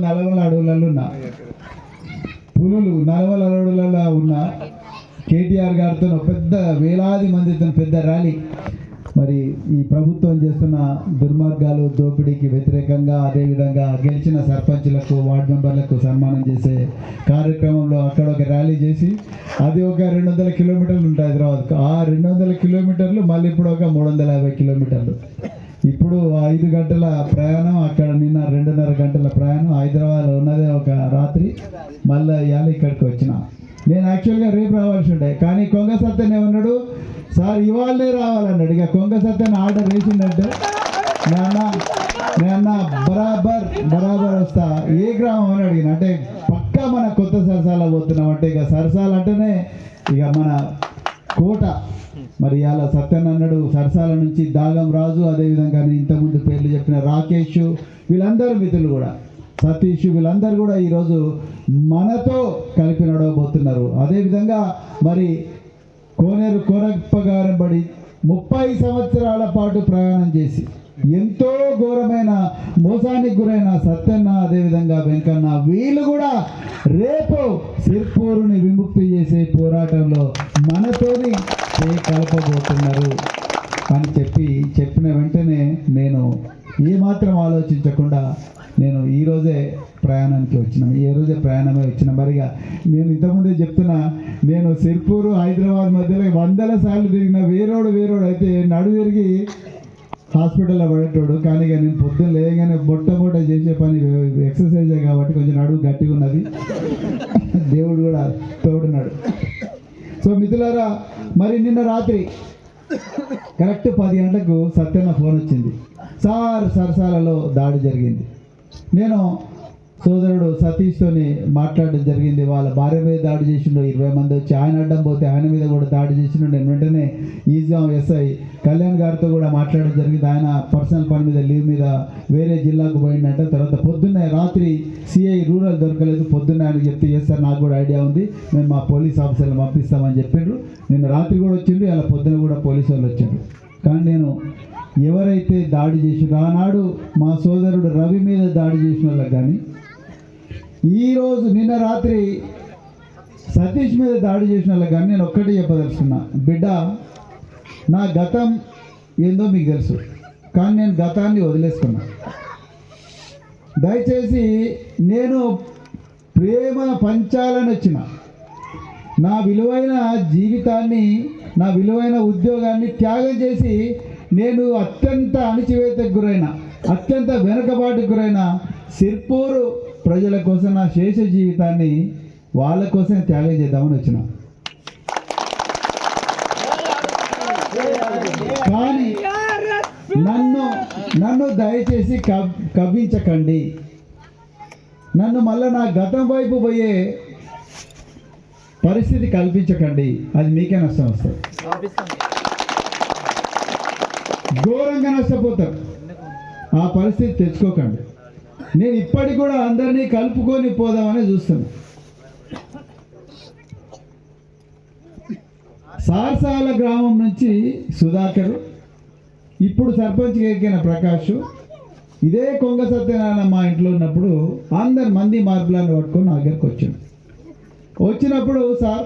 నలమల అడవులలో ఉన్నా. పులులు నలమల అడవులలో ఉన్న కేటీఆర్ గారితో ఒక పెద్ద వేలాది మందితో పెద్ద ర్యాలీ. మరి ఈ ప్రభుత్వం చేస్తున్న దుర్మార్గాలు దోపిడీకి వ్యతిరేకంగా అదేవిధంగా గెలిచిన సర్పంచులకు వార్డు మెంబర్లకు సన్మానం చేసే కార్యక్రమంలో అక్కడ ఒక ర్యాలీ చేసి అది ఒక రెండు వందల కిలోమీటర్లు ఉంటుంది హైదరాబాద్కు. ఆ రెండు వందల కిలోమీటర్లు మళ్ళీ ఇప్పుడు ఒక మూడు వందల యాభై కిలోమీటర్లు. ఐదు గంటల ప్రయాణం అక్కడ నిన్న రెండున్నర గంటల ప్రయాణం. హైదరాబాద్లో ఉన్నదే ఒక రాత్రి. మళ్ళీ ఇవాళ ఇక్కడికి వచ్చిన. నేను యాక్చువల్గా రేపు రావాల్సి ఉండే. కానీ కొంగ సత్యన్ ఏమన్నాడు? సార్ ఇవాళే రావాలన్నాడు. ఇక కొంగ సత్యన్ ఆర్డర్ వేసిందంటే నేన్న నేన్న బరాబర్ బరాబర్ వస్తా. ఏ గ్రామం అని అడిగిన. అంటే పక్కా మన కొత్త సరసాల పోతున్నాం అంటే ఇక సరసాలు అంటేనే ఇక మన కోట. మరి అలా సత్యన్ అన్నాడు సరసాల నుంచి దాగం రాజు అదేవిధంగా నేను ఇంతకుముందు పేర్లు చెప్పిన రాకేష్ వీళ్ళందరూ మిత్రులు కూడా. సతీష్ వీళ్ళందరూ కూడా ఈరోజు మనతో కలిపి నడవబోతున్నారు. అదేవిధంగా మరి కోనేరు కోరప్పగారం బడి ముప్పై సంవత్సరాల పాటు ప్రయాణం చేసి ఎంతో ఘోరమైన మోసానికి గురైన సత్యన్న అదేవిధంగా వెంకన్న వీళ్ళు కూడా రేపు సిర్పూరుని విముక్తి చేసే పోరాటంలో మనతోని కలపబోతున్నారు అని చెప్పి చెప్పిన వెంటనే నేను ఏమాత్రం ఆలోచించకుండా నేను ఈరోజే ప్రయాణానికి వచ్చిన ఈ రోజే ప్రయాణమే వచ్చిన. మరిగా నేను ఇంతకుముందే చెప్తున్నా నేను సిర్పూరు హైదరాబాద్ మధ్యలో వందల సార్లు తిరిగిన వేరోడు వేరోడు. అయితే నడు హాస్పిటల్లో పడేటోడు కానీ ఇక నేను పొద్దున్న లేగానే బొట్ట బొట్ట చేసే పని ఎక్సర్సైజే కాబట్టి కొంచెం నడువు గట్టిగా ఉన్నది. దేవుడు కూడా తోడున్నాడు. సో మిథులారా మరి నిన్న రాత్రి కరెక్ట్ పది గంటలకు సత్యన్న ఫోన్ వచ్చింది. సార్ సరసాలలో దాడి జరిగింది. నేను సోదరుడు సతీష్తోని మాట్లాడడం జరిగింది. వాళ్ళ భార్య మీద దాడి చేసిండు. ఇరవై మంది వచ్చి ఆయన అడ్డం పోతే ఆయన మీద కూడా దాడి చేసిండు. నేను వెంటనే ఈజ్గా ఎస్ఐ కళ్యాణ్ గారితో కూడా మాట్లాడడం జరిగింది. ఆయన పర్సనల్ పని మీద లీవ్ మీద వేరే జిల్లాకు పోయిందంట తర్వాత పొద్దున్నే రాత్రి సిఐ రూరల్ దొరకలేదు. పొద్దున్న ఆయన చెప్తే ఎస్ సార్ నాకు కూడా ఐడియా ఉంది. మేము మా పోలీస్ ఆఫీసర్లు పంపిస్తామని చెప్పిండ్రు నిన్న రాత్రి కూడా వచ్చిండు. అలా పొద్దున కూడా పోలీసు వాళ్ళు వచ్చారు. కానీ నేను ఎవరైతే దాడి చేసిండ్రు ఆనాడు మా సోదరుడు రవి మీద దాడి చేసిన వాళ్ళకి కానీ ఈరోజు నిన్న రాత్రి సతీష్ మీద దాడి చేసిన వాళ్ళకి కానీ నేను ఒక్కటే చెప్పదలుచుకున్నా. బిడ్డ నా గతం ఏందో మీకు తెలుసు కానీ నేను గతాన్ని వదిలేసుకున్నా దయచేసి నేను ప్రేమ పంచాలని వచ్చిన నా విలువైన జీవితాన్ని నా విలువైన ఉద్యోగాన్ని త్యాగం చేసి నేను అత్యంత అణిచివేతకు గురైన అత్యంత వెనుకబాటుకు గురైన సిర్పూరు ప్రజల కోసం నా శేష జీవితాన్ని వాళ్ళ కోసం త్యాగం చేద్దామని వచ్చిన. కానీ నన్ను నన్ను దయచేసి కవ్ కవ్వించకండి. నన్ను మళ్ళీ నా గతం వైపు పోయే పరిస్థితి కల్పించకండి. అది మీకే నష్టం వస్తుంది. ఘోరంగా నష్టపోతారు. ఆ పరిస్థితి తెచ్చుకోకండి. నేను ఇప్పటికి కూడా అందరినీ కలుపుకొని పోదామని చూస్తున్నా. సార్సాల గ్రామం నుంచి సుధాకర్ ఇప్పుడు సర్పంచ్కి ఎక్కిన ప్రకాష్ ఇదే కొంగ సత్యనారాయణ మా ఇంట్లో ఉన్నప్పుడు అందరు మంది మార్పులను పట్టుకొని నా దగ్గరకు వచ్చాడు వచ్చినప్పుడు సార్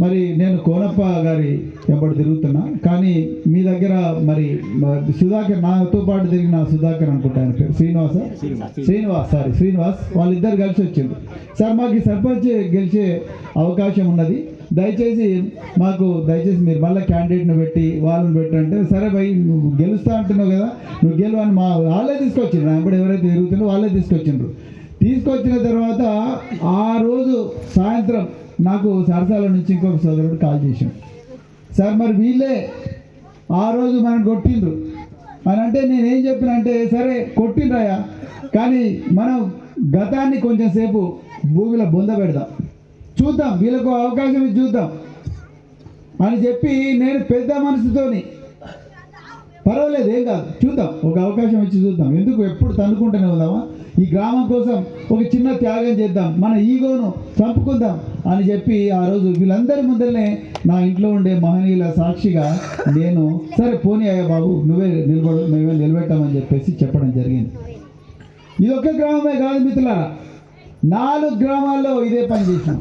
మరి నేను కోనప్ప గారి వెంబడి తిరుగుతున్నా. కానీ మీ దగ్గర మరి సుధాకర్ నాతో పాటు తిరిగిన సుధాకర్ అనుకుంటా ఆయన పేరు. శ్రీనివాస? శ్రీనివాస్. సారీ శ్రీనివాస్. వాళ్ళిద్దరు కలిసి వచ్చింది సార్ మాకు సర్పంచ్ గెలిచే అవకాశం ఉన్నది. దయచేసి మాకు దయచేసి మీరు మళ్ళీ క్యాండిడేట్ని పెట్టి వాళ్ళని పెట్టంటే సరే భయ్ నువ్వు గెలుస్తా అంటున్నావు కదా నువ్వు గెలువు అని మా వాళ్ళే తీసుకొచ్చిండ్రు. వెంబడి ఎవరైతే తిరుగుతుందో వాళ్ళే తీసుకొచ్చిండ్రు. తీసుకొచ్చిన తర్వాత ఆ రోజు సాయంత్రం నాకు సరసాల నుంచి ఇంకొక సోదరుడు కాల్ చేశాడు. సార్ మరి వీళ్ళే ఆ రోజు మనం కొట్టిండ్రు. అని అంటే నేనేం చెప్పిన అంటే సరే కొట్టిండ్రయ్యా కానీ మనం గతాన్ని కొంచెం సేపు భూమిలో బొంద పెడదాం. చూద్దాం వీళ్ళకు అవకాశం ఇచ్చి చూద్దాం అని చెప్పి నేను పెద్ద మనసుతోని పర్వాలేదు ఏం కాదు చూద్దాం ఒక అవకాశం ఇచ్చి చూద్దాం. ఎందుకు ఎప్పుడు తన్నుకుంటూనే ఉందామా? ఈ గ్రామం కోసం ఒక చిన్న త్యాగం చేద్దాం. మన ఈగోను చంపుకుందాం అని చెప్పి ఆ రోజు వీళ్ళందరి ముందరనే నా ఇంట్లో ఉండే మహనీయుల సాక్షిగా నేను సరే పోనీ అయ్యా బాబు నువ్వే నిలబడు మేమే నిలబెట్టామని చెప్పేసి చెప్పడం జరిగింది. ఇది ఒక్క గ్రామమే కాదు మిత్రులారా. నాలుగు గ్రామాల్లో ఇదే పని చేసాం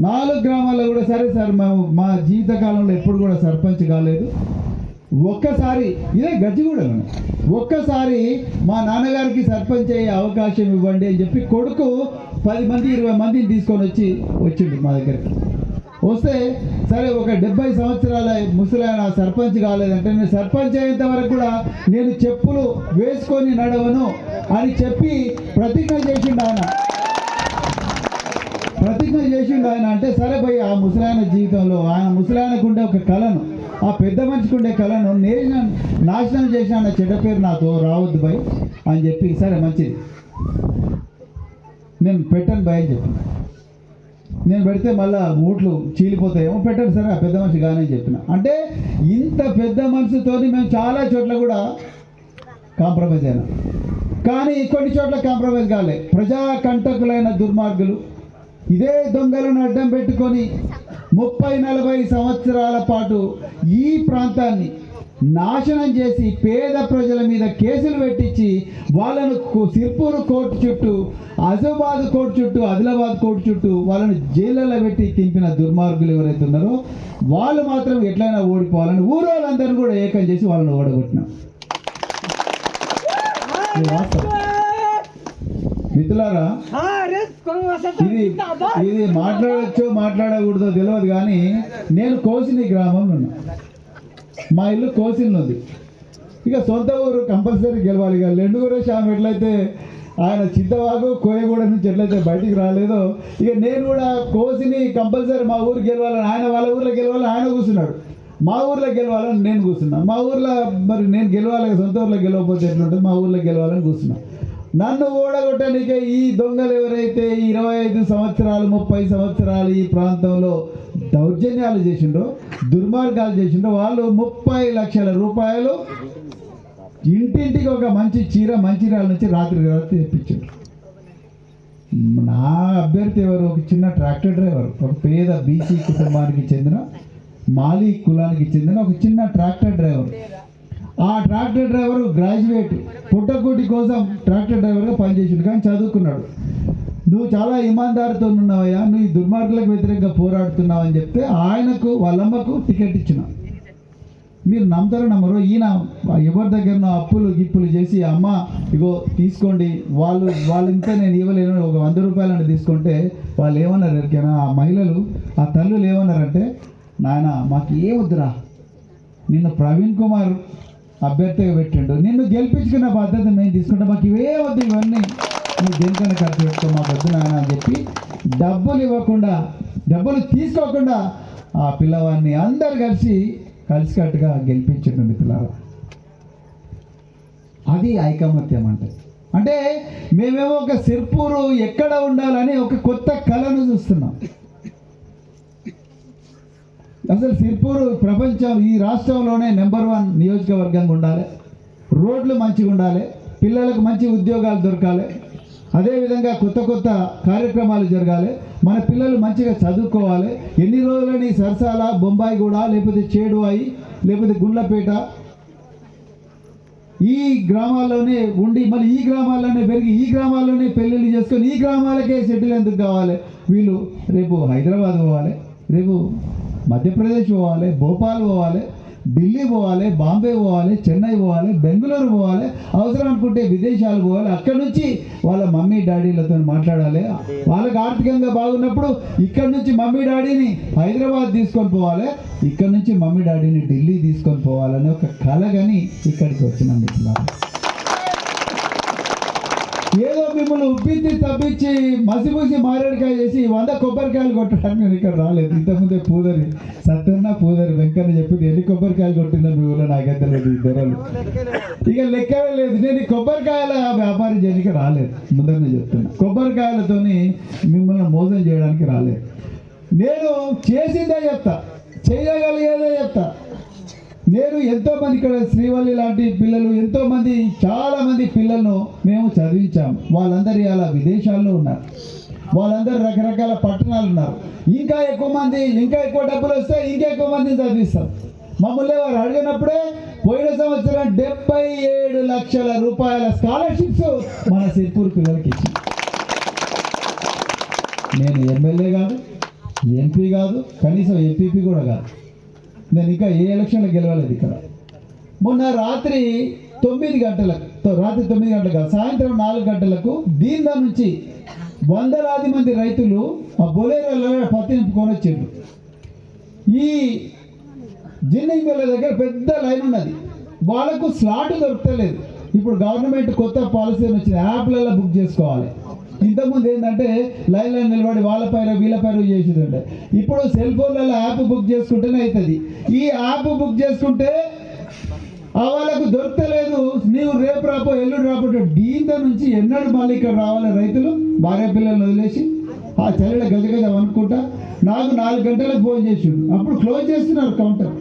నాలుగు గ్రామాల్లో కూడా సరే సార్ మేము మా జీవితకాలంలో ఎప్పుడు కూడా సర్పంచ్ కాలేదు. ఒక్కసారి ఇదే గజ్జిగూడెం ఒక్కసారి మా నాన్నగారికి సర్పంచ్ అయ్యే అవకాశం ఇవ్వండి అని చెప్పి కొడుకు పది మంది ఇరవై మందిని తీసుకొని వచ్చి వచ్చిండు మా దగ్గరికి. వస్తే సరే ఒక డెబ్బై సంవత్సరాల ముసలాయన సర్పంచ్ కాలేదంటే నేను సర్పంచ్ అయ్యేంత వరకు కూడా నేను చెప్పులు వేసుకొని నడవను అని చెప్పి ప్రతిజ్ఞ చేసిండు ఆయన. ప్రతిజ్ఞ చేసిండు ఆయన అంటే సరే భయ్ ఆ ముసలాయన జీవితంలో ఆయన ముసలాయనకు ఉండే ఒక కళను. ఆ పెద్ద మనిషికి ఉండే కళను నేను నాశనం చేసిన అన్న చెడ్డ పేరు నాతో రావద్దు భయ్ అని చెప్పి సరే మంచిది. నేను పెట్టను భయ్ అని చెప్పిన. నేను పెడితే మళ్ళా మూట్లు చీలిపోతాయేమో పెట్టండి సరే ఆ పెద్ద మనిషి కానీ చెప్పిన. అంటే ఇంత పెద్ద మనసుతో మేము చాలా చోట్ల కూడా కాంప్రమైజ్ అయినా. కానీ కొన్ని చోట్ల కాంప్రమైజ్ కాలే. ప్రజా కంటకులైన దుర్మార్గులు ఇదే దొంగలను అడ్డం పెట్టుకొని ముప్పై నలభై సంవత్సరాల పాటు ఈ ప్రాంతాన్ని నాశనం చేసి పేద ప్రజల మీద కేసులు పెట్టించి వాళ్ళను సిర్పూరు కోర్టు చుట్టూ అజాబాద్ కోర్టు చుట్టూ ఆదిలాబాద్ కోర్టు చుట్టూ వాళ్ళను జైళ్ళలో పెట్టి తింపిన దుర్మార్గులు ఎవరైతే ఉన్నారో వాళ్ళు మాత్రం ఎట్లయినా ఓడిపోవాలని ఊరోళ్ళందరినీ కూడా ఏకం చేసి వాళ్ళని ఓడగొట్టినాం. మిత్రులారా ఇది ఇది మాట్లాడచ్చో మాట్లాడకూడదో తెలియదు కానీ నేను కోసిని గ్రామంలో ఉన్నా. మా ఇల్లు కోసిన్ ఉంది ఇక సొంత ఊరు కంపల్సరీ గెలవాలి ఇక. లెండుగురు శ్యామ్ ఎట్లయితే ఆయన చిత్తవాగు కోయగూడ నుంచి ఎట్లయితే బయటికి రాలేదో ఇక నేను కూడా కోసిని కంపల్సరీ మా ఊరు గెలవాలని ఆయన వాళ్ళ ఊర్లో గెలవాలని ఆయన కూర్చున్నాడు. మా ఊర్లో గెలవాలని నేను కూర్చున్నా. మా ఊర్లో మరి నేను గెలవాలి సొంత ఊర్లో గెలవకపోతే ఎట్లుంటుంది? మా ఊర్లో గెలవాలని కూర్చున్నా. నన్ను ఓడగొట్టడానికి ఈ దొంగలు ఎవరైతే ఇరవై ఐదు సంవత్సరాలు ముప్పై సంవత్సరాలు ఈ ప్రాంతంలో దౌర్జన్యాలు చేసిండ్రో దుర్మార్గాలు చేసిండ్రో వాళ్ళు ముప్పై లక్షల రూపాయలు ఇంటింటికి ఒక మంచి చీర మంచిర్యాల నుంచి రాత్రి రాత్రి తెప్పించారు నా అభ్యర్థి ఎవరు? ఒక చిన్న ట్రాక్టర్ డ్రైవర్ ఒక పేద బీసీ కుటుంబానికి చెందిన మాలీ కులానికి చెందిన ఒక చిన్న ట్రాక్టర్ డ్రైవర్. ఆ ట్రాక్టర్ డ్రైవర్ గ్రాడ్యుయేట్. పుట్టకూటి కోసం ట్రాక్టర్ డ్రైవర్గా పనిచేసిండు కానీ చదువుకున్నాడు. నువ్వు చాలా ఇమాందారితో ఉన్నావయ్యా నువ్వు ఈ దుర్మార్గులకు వ్యతిరేకంగా పోరాడుతున్నావు అని చెప్తే ఆయనకు వాళ్ళమ్మకు టికెట్ ఇచ్చిన. మీరు నమ్ముతారు నమ్మరు ఈయన ఎవరి దగ్గర అప్పులు గిప్పులు చేసి అమ్మ ఇగో తీసుకోండి వాళ్ళు వాళ్ళు ఇంత నేను ఇవ్వలేను ఒక వంద రూపాయలని తీసుకుంటే వాళ్ళు ఏమన్నారు ఎరికైనా ఆ మహిళలు ఆ తల్లులు ఏమన్నారంటే నాయన మాకు ఏమొద్దురా నిన్ను ప్రవీణ్ కుమార్ అభ్యర్థిగా పెట్టిండు. నిన్ను గెలిపించుకున్న బాధ్యత మేము తీసుకుంటాం. మాకు ఇవే వద్దు ఇవన్నీ. నువ్వు దేనికైనా ఖర్చు పెట్టుకో మా వద్దు నాయన అని చెప్పి డబ్బులు ఇవ్వకుండా డబ్బులు తీసుకోకుండా ఆ పిల్లవాడిని అందరు కలిసి కలిసికట్టుగా గెలిపించండి మిత్రులారా. అది ఐకమత్యం అంటే. అంటే మేమేమో ఒక సిర్పూరు ఎక్కడ ఉండాలని ఒక కొత్త కళను చూస్తున్నాం. అసలు సిర్పూరు ప్రపంచం ఈ రాష్ట్రంలోనే నెంబర్ వన్ నియోజకవర్గంగా ఉండాలి. రోడ్లు మంచిగా ఉండాలి. పిల్లలకు మంచి ఉద్యోగాలు దొరకాలి. అదేవిధంగా కొత్త కొత్త కార్యక్రమాలు జరగాలి. మన పిల్లలు మంచిగా చదువుకోవాలి. ఎన్ని రోజులని సరసాల బొంబాయి కూడా లేకపోతే చేడువాయి లేకపోతే గుండ్లపేట ఈ గ్రామాల్లోనే ఉండి మళ్ళీ ఈ గ్రామాల్లోనే పెరిగి ఈ గ్రామాల్లోనే పెళ్ళిళ్ళు చేసుకొని ఈ గ్రామాలకే సెటిల్ ఎందుకు కావాలి? వీళ్ళు రేపు హైదరాబాద్ పోవాలి. రేపు మధ్యప్రదేశ్ పోవాలి భోపాల్ పోవాలి ఢిల్లీ పోవాలి బాంబే పోవాలి చెన్నై పోవాలి బెంగళూరు పోవాలి అవసరం అనుకుంటే విదేశాలు పోవాలి. అక్కడ నుంచి వాళ్ళ మమ్మీ డాడీలతో మాట్లాడాలి. వాళ్ళకి ఆర్థికంగా బాగున్నప్పుడు ఇక్కడ నుంచి మమ్మీ డాడీని హైదరాబాద్ తీసుకొని పోవాలి. ఇక్కడ నుంచి మమ్మీ డాడీని ఢిల్లీ తీసుకొని పోవాలని ఒక కళ కానీ ఇక్కడికి వచ్చిన మిత్రులారా. ఏదో మిమ్మల్ని ఉబ్బించి తప్పించి మసిపూసి మారేడుకాయ చేసి వంద కొబ్బరికాయలు కొట్టడానికి నేను ఇక్కడ రాలేదు. ఇంతకుముందే పూదరి సత్యన్న పూదరి వెంకన్న చెప్పింది ఎన్ని కొబ్బరికాయలు కొట్టిందో మీ ఊళ్ళో? నాకైతే లేదు ధరలు ఇక లెక్కనే లేదు. నేను ఈ కొబ్బరికాయల వ్యాపారం చేయడానికి రాలేదు. ముందరనే చెప్తాను కొబ్బరికాయలతోని మిమ్మల్ని మోసం చేయడానికి రాలేదు. నేను చేసిందే చెప్తా. చేయగలిగేదే చెప్తా. నేను ఎంతో మంది ఇక్కడ శ్రీవల్లి లాంటి పిల్లలు ఎంతో మంది చాలా మంది పిల్లలను మేము చదివించాము వాళ్ళందరూ అలా విదేశాల్లో ఉన్నారు. వాళ్ళందరూ రకరకాల పట్టణాలు ఉన్నారు. ఇంకా ఎక్కువ మంది ఇంకా ఎక్కువ డబ్బులు వస్తే ఇంకా ఎక్కువ మందిని చదివిస్తాం. మమ్మల్ని వారు అడిగినప్పుడే పోయిన సంవత్సరం డెబ్బై ఏడు లక్షల రూపాయల స్కాలర్షిప్స్ మన సిర్పూర్ పిల్లలకి ఇచ్చింది నేను ఎమ్మెల్యే కాదు ఎంపీ కాదు కనీసం ఎంపీపీ కూడా కాదు. నేను ఇంకా ఏ ఎలక్షన్లో గెలవలేదు ఇక్కడ. మొన్న రాత్రి తొమ్మిది గంటలకు రాత్రి తొమ్మిది గంటలకు కాదు, సాయంత్రం నాలుగు గంటలకు దీనిలో నుంచి వందలాది మంది రైతులు ఆ బొలేరోలో పత్తి నింపుకొని వచ్చిండ్రు ఈ జిన్నింగ్ మిల్ల దగ్గర పెద్ద లైన్ ఉన్నది. వాళ్ళకు స్లాట్ దొరకలేదు ఇప్పుడు గవర్నమెంట్ కొత్త పాలసీ వచ్చింది యాప్లలో బుక్ చేసుకోవాలి. ఇంతకుముందు ఏంటంటే లైన్లో నిలబడి వాళ్ళ పైరు వీళ్ళ పైరు చేసేది ఇప్పుడు సెల్ ఫోన్లలో యాప్ బుక్ చేసుకుంటేనే అవుతుంది. ఈ యాప్ బుక్ చేసుకుంటే ఆ వాళ్ళకు దొరకలేదు. నీవు రేపు రాపో ఎల్లుడు రాపో దీంతో నుంచి ఎన్నడూ మళ్ళీ ఇక్కడ రావాలి రైతులు భార్య పిల్లల్ని వదిలేసి. ఆ చలిలో గజగజ అనుకుంటా నాకు నాలుగు గంటలకు ఫోన్ చేసిండు. అప్పుడు క్లోజ్ చేస్తున్నారు కౌంటర్.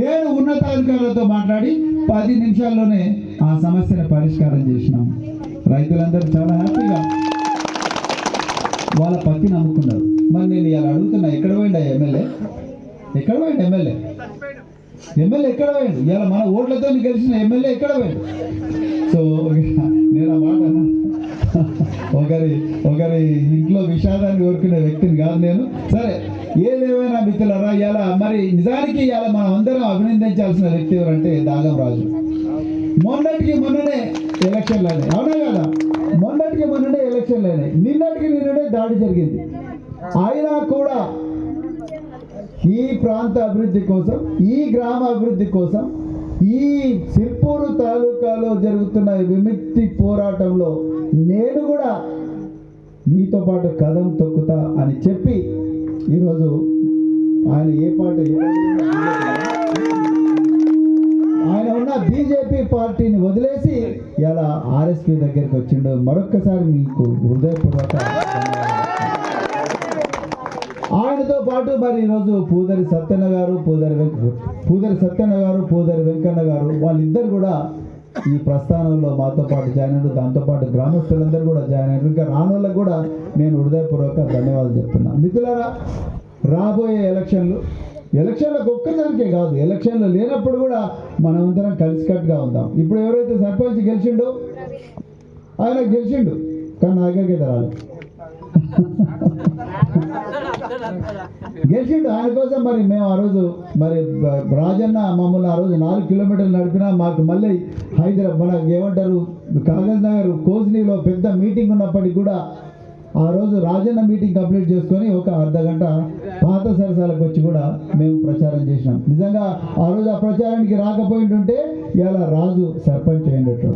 నేను ఉన్నతాధికారులతో మాట్లాడి పది నిమిషాల్లోనే ఆ సమస్యను పరిష్కారం చేసినాం. రైతులందరూ చాలా హ్యాపీగా వాళ్ళ పత్తి నమ్ముకున్నారు. మరి నేను ఇలా అడుగుతున్నా ఎక్కడ పోయిండా ఎమ్మెల్యే? ఎక్కడ పోయిండు ఎమ్మెల్యే? ఎమ్మెల్యే ఎక్కడ పోయిండు? ఇలా మన ఓట్లతో గెలిచిన ఎమ్మెల్యే ఎక్కడ పోయిండు? సో నేను ఆ మాట ఒకరి ఒకరి ఇంట్లో విషాదాన్ని కోరుకునే వ్యక్తిని కాదు నేను. సరే ఏదేమైనా మిత్రులరా ఇలా మరి నిజానికి ఇలా మనం అందరం అభినందించాల్సిన వ్యక్తి ఎవరంటే దాగం రాజు. మొన్నటికి మొన్ననే ఎలక్షన్లు అయినాయి. అవునా కదా? మొన్నటికి మొన్ననే ఎలక్షన్లు అయినాయి. నిన్నటికి నిన్ననే దాడి జరిగింది. అయినా కూడా ఈ ప్రాంత అభివృద్ధి కోసం ఈ గ్రామ అభివృద్ధి కోసం ఈ సిర్పూరు తాలూకాలో జరుగుతున్న విముక్తి పోరాటంలో నేను కూడా మీతో పాటు కదం తొక్కుతా అని చెప్పి ఈరోజు ఆయన ఏ పాట ఏ ఆయన ఉన్న బీజేపీ పార్టీని వదిలేసి ఇలా ఆర్ఎస్పీ దగ్గరికి వచ్చిండు మరొక్కసారి మీకు హృదయపూర్వక ఆయనతో పాటు మరి ఈరోజు పూదరి సత్యన్న గారు పూదరి వెంక పూదరి సత్యన్న గారు పూదరి వెంకన్న గారు వాళ్ళిద్దరు కూడా ఈ ప్రస్థానంలో మాతో పాటు జాయిన్ అయ్యారు దాంతోపాటు గ్రామస్తులందరూ కూడా జాయిన్ అయ్యారు ఇంకా రానోళ్ళకు కూడా నేను హృదయపూర్వక ధన్యవాదాలు చెప్తున్నా. మిత్రులారా రాబోయే ఎలక్షన్లు ఎలక్షన్లకు ఒక్కదానికే కాదు ఎలక్షన్లు లేనప్పుడు కూడా మనమందరం కలిసికట్టుగా ఉందాం. ఇప్పుడు ఎవరైతే సర్పంచ్ గెలిచిండో ఆయన గెలిచిండు కానీ నా దగ్గరికి గెలిచిండు ఆయన కోసం మరి మేము ఆ రోజు మరి రాజన్న మమ్మల్ని ఆ రోజు నాలుగు కిలోమీటర్లు నడిపినా మాకు మళ్ళీ హైదరాబాద్ మనకు ఏమంటారు కాగజ్ నగర్ కోజ్నీలో పెద్ద మీటింగ్ ఉన్నప్పటికీ కూడా ఆ రోజు రాజన్న మీటింగ్ కంప్లీట్ చేసుకొని ఒక అర్ధ గంట పాత సరసాలకు వచ్చి కూడా మేము ప్రచారం చేసినాం. నిజంగా ఆ రోజు ఆ ప్రచారానికి రాకపోయింటుంటే ఇలా రాజు సర్పంచ్ అయినట్టు.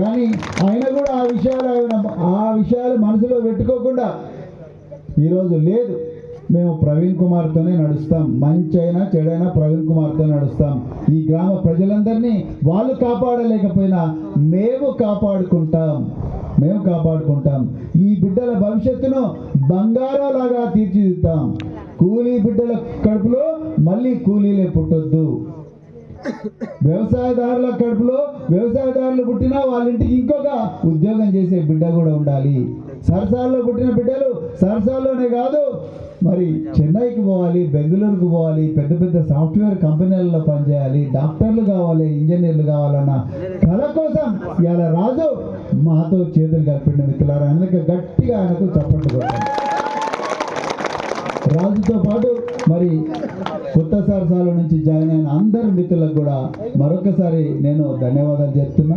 కానీ ఆయన కూడా ఆ విషయాలు ఆయన ఆ విషయాలు మనసులో పెట్టుకోకుండా ఈరోజు లేదు. మేము ప్రవీణ్ కుమార్తోనే నడుస్తాం. మంచి అయినా చెడైనా ప్రవీణ్ కుమార్తో నడుస్తాం. ఈ గ్రామ ప్రజలందరినీ వాళ్ళు కాపాడలేకపోయినా మేము కాపాడుకుంటాం. మేము కాపాడుకుంటాం. ఈ బిడ్డల భవిష్యత్తును బంగారాలాగా తీర్చిదిద్దాం. కూలీ బిడ్డల కడుపులో మళ్ళీ కూలీలే పుట్టొద్దు. వ్యవసాయదారుల కడుపులో వ్యవసాయదారులు పుట్టినా వాళ్ళ ఇంటికి ఇంకొక ఉద్యోగం చేసే బిడ్డ కూడా ఉండాలి. సరసాల్లో పుట్టిన బిడ్డలు సరసాల్లోనే కాదు మరి చెన్నైకి పోవాలి బెంగళూరుకు పోవాలి పెద్ద పెద్ద సాఫ్ట్వేర్ కంపెనీలలో పనిచేయాలి డాక్టర్లు కావాలి ఇంజనీర్లు కావాలన్న కళ కోసం ఇవాళ రాజు మాతో చేతులు కలిపిన మిత్రులారా అందుకే గట్టిగా ఆయనకు చప్పట్లు కొట్టాను రాజుతో పాటు మరి కొత్త సరసాల నుంచి జాయిన్ అయిన అందరు మిత్రులకు కూడా మరొకసారి నేను ధన్యవాదాలు చెప్తున్నా.